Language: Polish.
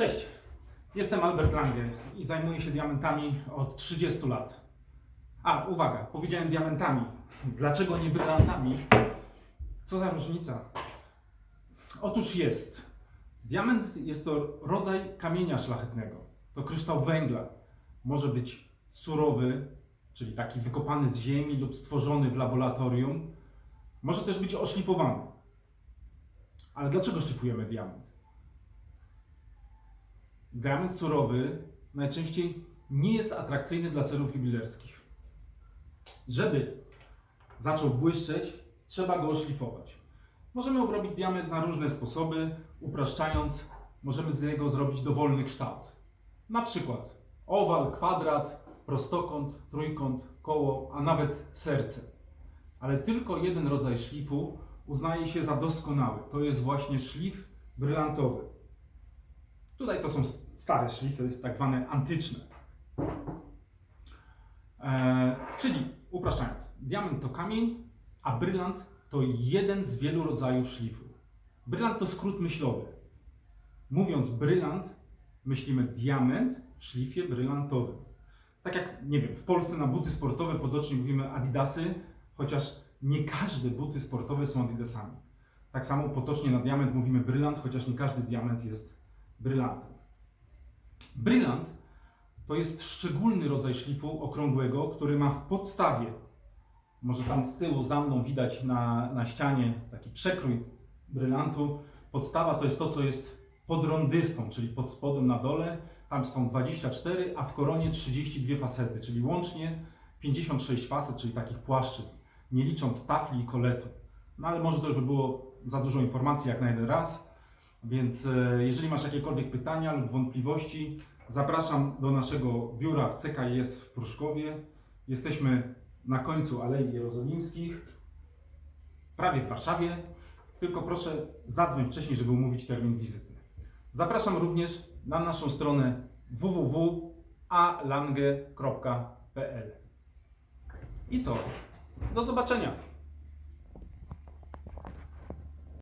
Cześć, jestem Albert Lange i zajmuję się diamentami od 30 lat. A, uwaga, powiedziałem diamentami. Dlaczego nie brylantami? Co za różnica? Otóż jest. Diament jest to rodzaj kamienia szlachetnego. To kryształ węgla. Może być surowy, czyli taki wykopany z ziemi lub stworzony w laboratorium. Może też być oszlifowany. Ale dlaczego szlifujemy diament? Diament surowy najczęściej nie jest atrakcyjny dla celów jubilerskich. Żeby zaczął błyszczeć, trzeba go oszlifować. Możemy obrobić diament na różne sposoby, upraszczając, możemy z niego zrobić dowolny kształt. Na przykład owal, kwadrat, prostokąt, trójkąt, koło, a nawet serce. Ale tylko jeden rodzaj szlifu uznaje się za doskonały. To jest właśnie szlif brylantowy. Tutaj to są stare szlify, tak zwane antyczne. E, czyli upraszczając, diament to kamień, a brylant to jeden z wielu rodzajów szlifu. Brylant to skrót myślowy. Mówiąc brylant, myślimy diament w szlifie brylantowym. Tak jak, nie wiem, w Polsce na buty sportowe potocznie mówimy adidasy, chociaż nie każde buty sportowe są adidasami. Tak samo potocznie na diament mówimy brylant, chociaż nie każdy diament jest brylantem. Brylant to jest szczególny rodzaj szlifu okrągłego, który ma w podstawie, może tam z tyłu za mną widać na, na ścianie taki przekrój brylantu. Podstawa to jest to, co jest pod rondystą, czyli pod spodem na dole. Tam są 24, a w koronie 32 fasety, czyli łącznie 56 faset, czyli takich płaszczyzn, nie licząc tafli i koletu. No ale może to już by było za dużo informacji jak na jeden raz. Więc e, jeżeli masz jakiekolwiek pytania lub wątpliwości, zapraszam do naszego biura w CKS w Pruszkowie. Jesteśmy na końcu Alei Jerozolimskich, prawie w Warszawie. Tylko proszę zadzwoń wcześniej, żeby umówić termin wizyty. Zapraszam również na naszą stronę www.alange.pl. I co? Do zobaczenia!